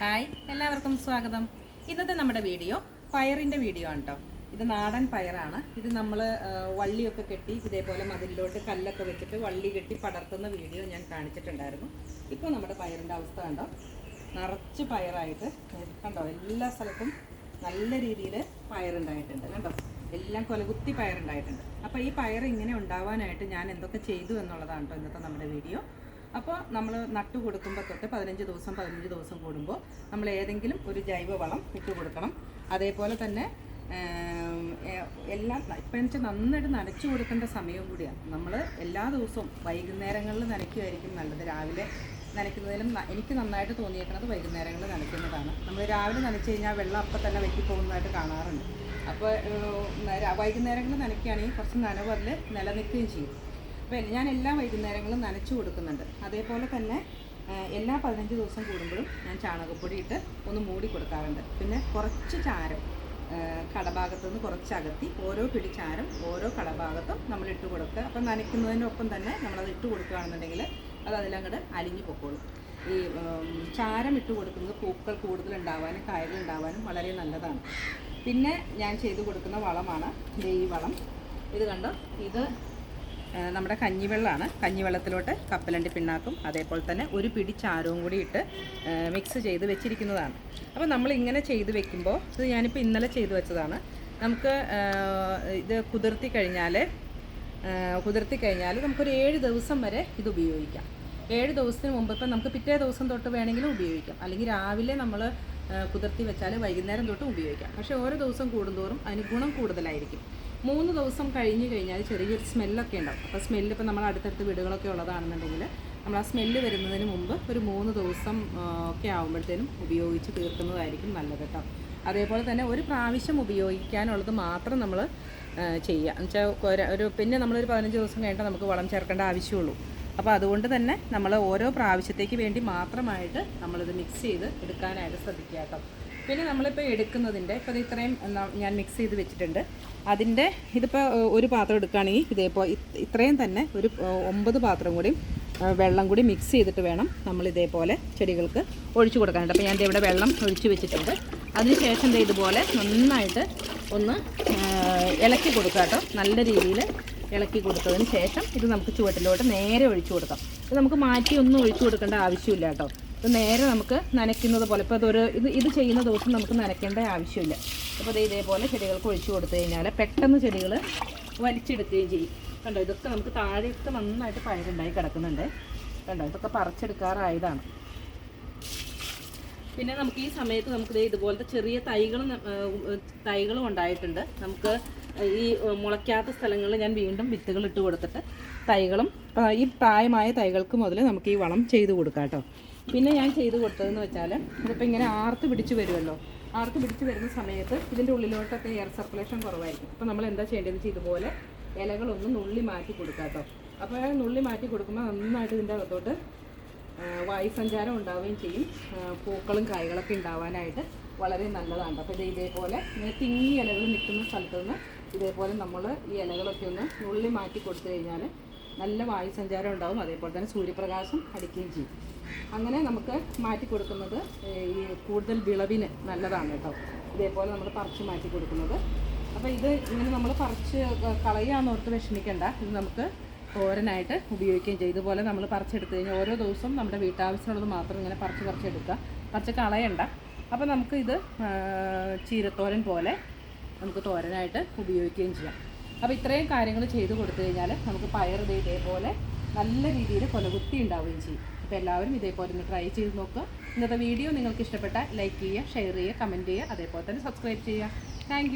Hi എല്ലാവർക്കും സ്വാഗതം. ഇന്നത്തെ നമ്മുടെ വീഡിയോ പയറിന്റെ വീഡിയോ ആണ് കേട്ടോ ഇത് നാടൻ പയറാണ്. ഇത് നമ്മൾ വള്ളിയൊക്കെ കെട്ടി ഇതേപോലെ മതിലിലോട്ട് കല്ലൊക്കെ വെച്ചിട്ട് വള്ളി കെട്ടി പടർത്തുന്ന വീഡിയോ ഞാൻ കാണിച്ചിട്ടുണ്ടായിരുന്നു. ഇപ്പോൾ നമ്മുടെ പയറിന്റെ അവസ്ഥ കണ്ടോ? നിറച്ച് പയറായിട്ട് കണ്ടോ? എല്ലാ സ്ഥലത്തും നല്ല രീതിയിൽ പയറുണ്ടായിട്ടുണ്ട് കണ്ടോ? എല്ലാം കൊലകുത്തി പയറുണ്ടായിട്ടുണ്ട്. അപ്പോൾ ഈ പയർ ഇങ്ങനെ ഉണ്ടാവാനായിട്ട് ഞാൻ എന്തൊക്കെ ചെയ്തു എന്നുള്ളതാണ് കേട്ടോ ഇന്നത്തെ നമ്മുടെ വീഡിയോ. അപ്പോൾ നമ്മൾ നട്ടു കൊടുക്കുമ്പോൾ തൊട്ട് പതിനഞ്ച് ദിവസം പതിനഞ്ച് ദിവസം കൂടുമ്പോൾ നമ്മൾ ഏതെങ്കിലും ഒരു ജൈവ വളം ഇട്ട് കൊടുക്കണം. അതേപോലെ തന്നെ എല്ലാം ഇപ്പം നന്നായിട്ട് നനച്ചു കൊടുക്കേണ്ട സമയവും കൂടിയാണ്. നമ്മൾ എല്ലാ ദിവസവും വൈകുന്നേരങ്ങളിൽ നനയ്ക്കുമായിരിക്കും നല്ലത്. രാവിലെ നനയ്ക്കുന്നതിലും എനിക്ക് നന്നായിട്ട് തോന്നിയേക്കുന്നത് വൈകുന്നേരങ്ങളിൽ നനയ്ക്കുന്നതാണ്. നമ്മൾ രാവിലെ നനച്ചു കഴിഞ്ഞാൽ വെള്ളം അപ്പം തന്നെ വെക്കി പോകുന്നതായിട്ട് കാണാറുണ്ട് അപ്പോൾ വൈകുന്നേരങ്ങളിൽ നനയ്ക്കുകയാണെങ്കിൽ കുറച്ച് നനവ് അതിൽ നിലനിൽക്കുകയും ചെയ്യും. അപ്പോൾ ഞാൻ എല്ലാ വൈകുന്നേരങ്ങളും നനച്ചു കൊടുക്കുന്നുണ്ട്. അതേപോലെ തന്നെ എല്ലാ പതിനഞ്ച് ദിവസം കൂടുമ്പോഴും ഞാൻ ചാണകപ്പൊടി ഇട്ട് ഒന്ന് മൂടി കൊടുക്കാറുണ്ട്. പിന്നെ കുറച്ച് ചാരം കടഭാഗത്തു നിന്ന് കുറച്ച് അകത്തി ഓരോ പിടി ചാരം ഓരോ കടഭാഗത്തും നമ്മൾ ഇട്ട് കൊടുക്കുക. അപ്പം നനയ്ക്കുന്നതിനൊപ്പം തന്നെ നമ്മളത് ഇട്ട് കൊടുക്കുകയാണെന്നുണ്ടെങ്കിൽ അത് അതിലങ്ങോട്ട് അലിഞ്ഞു പൊക്കോളും. ഈ ചാരം ഇട്ട് കൊടുക്കുന്നത് പൂക്കൾ കൂടുതലുണ്ടാവാനും കായകൾ ഉണ്ടാവാനും വളരെ നല്ലതാണ്. പിന്നെ ഞാൻ ചെയ്തു കൊടുക്കുന്ന വളമാണ് ഈ വളം. ഇത് കണ്ടോ? ഇത് നമ്മുടെ കഞ്ഞിവെള്ളമാണ്. കഞ്ഞിവെള്ളത്തിലോട്ട് കപ്പലണ്ടി പിണ്ണാക്കും. അതേപോലെ തന്നെ ഒരു പിടി ചാരവും കൂടി ഇട്ട് മിക്സ് ചെയ്ത് വെച്ചിരിക്കുന്നതാണ്. അപ്പോൾ നമ്മൾ ഇങ്ങനെ ചെയ്ത് വെക്കുമ്പോൾ ഇത് ഞാനിപ്പോൾ ഇന്നലെ ചെയ്ത് വെച്ചതാണ്. നമുക്ക് ഇത് കുതിർത്തി കഴിഞ്ഞാൽ കുതിർത്തി കഴിഞ്ഞാൽ നമുക്കൊരു ഏഴ് ദിവസം വരെ ഇത് ഉപയോഗിക്കാം. ഏഴ് ദിവസത്തിന് മുമ്പ് ഇപ്പം നമുക്ക് പിറ്റേ ദിവസം തൊട്ട് വേണമെങ്കിലും ഉപയോഗിക്കാം. അല്ലെങ്കിൽ രാവിലെ നമ്മൾ കുതിർത്തി വെച്ചാൽ വൈകുന്നേരം തൊട്ടും ഉപയോഗിക്കാം. പക്ഷേ ഓരോ ദിവസം കൂടുന്തോറും അതിന് ഗുണം കൂടുതലായിരിക്കും. മൂന്ന് ദിവസം കഴിഞ്ഞ് കഴിഞ്ഞാൽ ചെറിയൊരു സ്മെല്ലൊക്കെ ഉണ്ടാവും. അപ്പോൾ സ്മെല്ല് ഇപ്പോൾ നമ്മൾ അടുത്തടുത്ത് വീടുകളൊക്കെ ഉള്ളതാണെന്നുണ്ടെങ്കിൽ നമ്മൾ ആ സ്മെല്ല് വരുന്നതിന് മുമ്പ് ഒരു മൂന്ന് ദിവസം ഒക്കെ ആകുമ്പോഴത്തേനും ഉപയോഗിച്ച് തീർക്കുന്നതായിരിക്കും നല്ലത് കേട്ടോ. അതേപോലെ തന്നെ ഒരു പ്രാവശ്യം ഉപയോഗിക്കാനുള്ളത് മാത്രം നമ്മൾ ചെയ്യുക. എന്നുവെച്ചാൽ ഒരു പിന്നെ നമ്മളൊരു പതിനഞ്ച് ദിവസം കഴിഞ്ഞിട്ട് നമുക്ക് വളം ചേർക്കേണ്ട ആവശ്യമുള്ളൂ. അപ്പോൾ അതുകൊണ്ട് തന്നെ നമ്മൾ ഓരോ പ്രാവശ്യത്തേക്ക് വേണ്ടി മാത്രമായിട്ട് നമ്മളിത് മിക്സ് ചെയ്ത് എടുക്കാനായിട്ട് ശ്രദ്ധിക്കുക കേട്ടോ. പിന്നെ നമ്മളിപ്പോൾ എടുക്കുന്നതിന്റെ ഇപ്പോൾ ഇത് ഇത്രയും ഞാൻ മിക്സ് ചെയ്ത് വെച്ചിട്ടുണ്ട്. അതിന്റെ ഇതിപ്പോൾ ഒരു പാത്രം എടുക്കുകയാണെങ്കിൽ ഇതേപോലെ ഇത്രയും തന്നെ ഒരു ഒമ്പത് പാത്രം കൂടി വെള്ളം കൂടി മിക്സ് ചെയ്തിട്ട് വേണം നമ്മൾ ഇതേപോലെ ചെടികൾക്ക് ഒഴിച്ചു കൊടുക്കാനായിട്ട്. അപ്പോൾ ഞാൻ ഇവിടെ വെള്ളം ഒഴിച്ചു വെച്ചിട്ടുണ്ട്. അതിനുശേഷം ഇതുപോലെ നന്നായിട്ട് ഒന്ന് ഇളക്കി കൊടുക്കുക കേട്ടോ. നല്ല രീതിയിൽ ഇളക്കി കൊടുത്തതിന് ശേഷം ഇത് നമുക്ക് ചുവട്ടിലോട്ട് നേരെ ഒഴിച്ചു കൊടുക്കാം. ഇത് നമുക്ക് മാറ്റി ഒന്നും ഒഴിച്ചു കൊടുക്കേണ്ട ആവശ്യമില്ല കേട്ടോ. നേരെ നമുക്ക് നനയ്ക്കുന്നത് പോലെ. ഇപ്പോൾ ഇതൊരു ഇത് ഇത് ചെയ്യുന്ന ദിവസം നമുക്ക് നനയ്ക്കേണ്ട ആവശ്യമില്ല. അപ്പോൾ ഇത് ഇതേപോലെ ചെടികൾക്ക് ഒഴിച്ചു കൊടുത്തു കഴിഞ്ഞാൽ പെട്ടെന്ന് ചെടികൾ വലിച്ചെടുക്കുകയും ചെയ്യും. കണ്ടോ ഇതൊക്കെ നമുക്ക് താഴെയൊക്കെ നന്നായിട്ട് പയറുണ്ടായി കിടക്കുന്നുണ്ട്. കണ്ടോ ഇതൊക്കെ പറിച്ചെടുക്കാറായതാണ്. പിന്നെ നമുക്ക് ഈ സമയത്ത് നമുക്ക് ഇതുപോലത്തെ ചെറിയ തൈകളും തൈകളും ഉണ്ടായിട്ടുണ്ട്. നമുക്ക് ഈ മുളയ്ക്കാത്ത സ്ഥലങ്ങളിൽ ഞാൻ വീണ്ടും വിത്തുകൾ ഇട്ട് കൊടുത്തിട്ട് തൈകളും ഈ പ്രായമായ തൈകൾക്ക് മുതൽ നമുക്ക് ഈ വളം ചെയ്ത് കൊടുക്കാം കേട്ടോ. പിന്നെ ഞാൻ ചെയ്ത് കൊടുത്തതെന്ന് വെച്ചാൽ ഇതിപ്പോൾ ഇങ്ങനെ ആർത്ത് പിടിച്ച് വരുമല്ലോ ആർത്ത് പിടിച്ച് വരുന്ന സമയത്ത് ഇതിന്റെ ഉള്ളിലോട്ടൊക്കെ എയർ സർക്കുലേഷൻ കുറവായിരിക്കും. അപ്പോൾ നമ്മൾ എന്താ ചെയ്യേണ്ടതെന്ന് വെച്ചാൽ ഇതുപോലെ ഇലകളൊന്ന് നുള്ളി മാറ്റി കൊടുക്കാം കേട്ടോ അപ്പോൾ നുള്ളി മാറ്റി കൊടുക്കുമ്പോൾ നന്നായിട്ട് ഇതിന്റെ അകത്തോട്ട് വായുസഞ്ചാരം ഉണ്ടാവുകയും ചെയ്യും. പൂക്കളും കായ്കളൊക്കെ ഉണ്ടാവാനായിട്ട് വളരെ നല്ലതാണ് അപ്പോൾ ഇത് ഇതേപോലെ തിങ്ങി ഇലകൾ നിൽക്കുന്ന സ്ഥലത്ത് നിന്ന് ഇതേപോലെ നമ്മൾ ഈ ഇലകളൊക്കെ ഒന്ന് നുള്ളി മാറ്റി കൊടുത്തു കഴിഞ്ഞാൽ നല്ല വായുസഞ്ചാരം ഉണ്ടാവും. അതേപോലെ തന്നെ സൂര്യപ്രകാശം അടിക്കുകയും ചെയ്യും. അങ്ങനെ നമുക്ക് മാറ്റി കൊടുക്കുന്നത് ഈ കൂടുതൽ വിളവിന് നല്ലതാണ് കേട്ടോ. ഇതേപോലെ നമ്മൾ പറിച്ച് മാറ്റി കൊടുക്കുന്നത്. അപ്പോൾ ഇത് ഇങ്ങനെ നമ്മൾ പറിച്ച് കളയാന്ന് ഓർത്ത് വിഷമിക്കേണ്ട. ഇത് നമുക്ക് തോരനായിട്ട് ഉപയോഗിക്കുകയും ചെയ്യും. ഇതുപോലെ നമ്മൾ പറിച്ചെടുത്ത് കഴിഞ്ഞാൽ ഓരോ ദിവസവും നമ്മുടെ വീട്ടാവശ്യമുള്ളത് മാത്രം ഇങ്ങനെ പറിച്ച് പറിച്ചെടുക്കുക പറിച്ച് കളയണ്ട. അപ്പോൾ നമുക്ക് ഇത് ചീരത്തോരൻ പോലെ നമുക്ക് തോരനായിട്ട് ഉപയോഗിക്കുകയും ചെയ്യാം. അപ്പോൾ ഇത്രയും കാര്യങ്ങൾ ചെയ്ത് കൊടുത്തു കഴിഞ്ഞാൽ നമുക്ക് പയർ ഇതേപോലെ നല്ല രീതിയിൽ കൊലകുത്തി ഉണ്ടാവുകയും ചെയ്യും. അപ്പോൾ എല്ലാവരും ഇതേപോലെ ഒന്ന് ട്രൈ ചെയ്ത് നോക്കുക ഇന്നത്തെ വീഡിയോ നിങ്ങൾക്ക് ഇഷ്ടപ്പെട്ടാൽ ലൈക്ക് ചെയ്യുക ഷെയർ ചെയ്യുക കമന്റ് ചെയ്യുക അതേപോലെ തന്നെ സബ്സ്ക്രൈബ് ചെയ്യുക. താങ്ക്